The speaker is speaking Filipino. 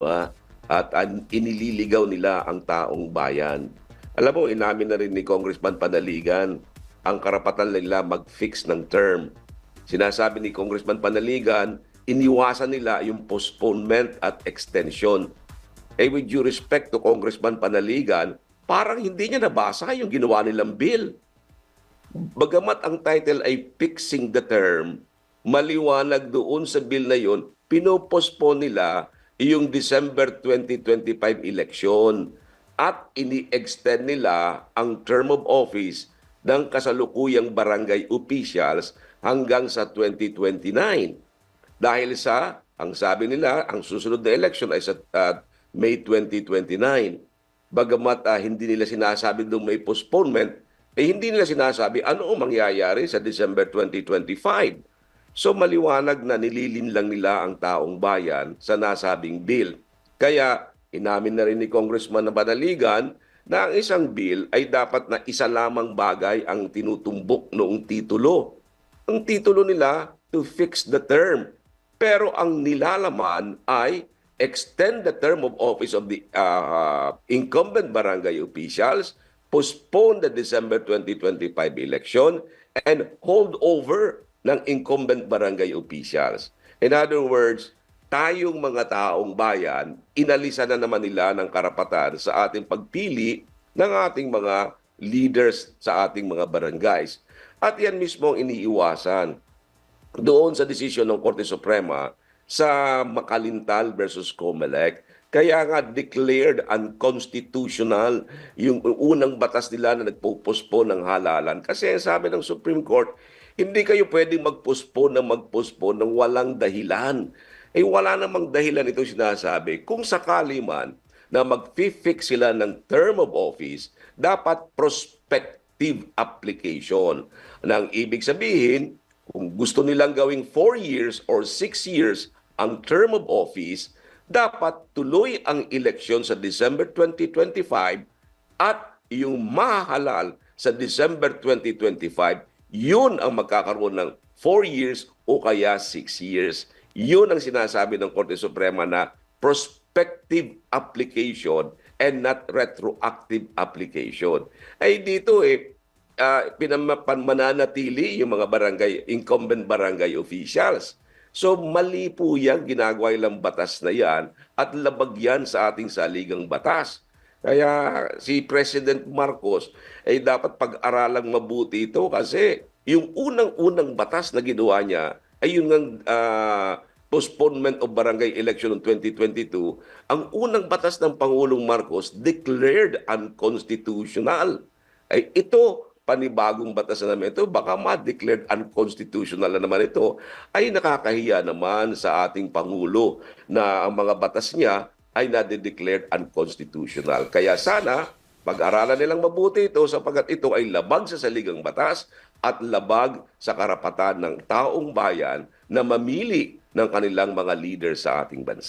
ba? At inililigaw nila ang taong bayan. Alam mo, inamin na rin ni Congressman Panaligan ang karapatan nila mag-fix ng term. Sinasabi ni Congressman Panaligan, iniwasan nila yung postponement at extension. Eh with due respect to Congressman Panaligan, parang hindi niya nabasa yung ginawa nilang bill. Bagamat ang title ay fixing the term, maliwanag doon sa bill na yon, pinopostpone nila yung December 2025 election at ini-extend nila ang term of office ng kasalukuyang barangay officials hanggang sa 2029. Dahil sa, ang sabi nila, ang susunod na election ay sa uh, May 2029. Bagamat uh, hindi nila sinasabi doon may postponement, eh hindi nila sinasabi ano ang mangyayari sa December 2025. So maliwanag na nililin lang nila ang taong bayan sa nasabing bill. Kaya inamin na rin ni Congressman na Banaligan na ang isang bill ay dapat na isa lamang bagay ang tinutumbok noong titulo. Ang titulo nila, to fix the term. Pero ang nilalaman ay extend the term of office of the uh, incumbent barangay officials, postpone the December 2025 election, and hold over ng incumbent barangay officials. In other words, tayong mga taong bayan, inalisan na naman nila ng karapatan sa ating pagpili ng ating mga leaders sa ating mga barangays. At yan mismo ang iniiwasan doon sa desisyon ng Korte Suprema sa Makalintal versus Comelec. Kaya nga declared unconstitutional yung unang batas nila na nagpo-postpone ng halalan. Kasi sabi ng Supreme Court, hindi kayo pwedeng mag-postpone ng mag-postpone ng walang dahilan. Eh wala namang dahilan ito sinasabi. Kung sakali man na mag-fix sila ng term of office, dapat prospective application. Nang ibig sabihin, kung gusto nilang gawing 4 years or 6 years ang term of office, dapat tuloy ang eleksyon sa December 2025 at yung mahalal sa December 2025, yun ang magkakaroon ng 4 years o kaya 6 years. Yun ang sinasabi ng Korte Suprema na prospective application and not retroactive application. Ay dito eh, uh, pinamananatili yung mga barangay, incumbent barangay officials. So mali po yan, ginagawa ilang batas na yan at labag yan sa ating saligang batas. Kaya si President Marcos ay dapat pag-aralang mabuti ito kasi yung unang-unang batas na ginawa niya ay yung uh, postponement of barangay election ng 2022, ang unang batas ng Pangulong Marcos declared unconstitutional. Ay ito panibagong batas na ito, baka ma-declared unconstitutional na naman ito, ay nakakahiya naman sa ating Pangulo na ang mga batas niya ay na-declared unconstitutional. Kaya sana, pag-aralan nilang mabuti ito sapagkat ito ay labag sa saligang batas at labag sa karapatan ng taong bayan na mamili ng kanilang mga leader sa ating bansa.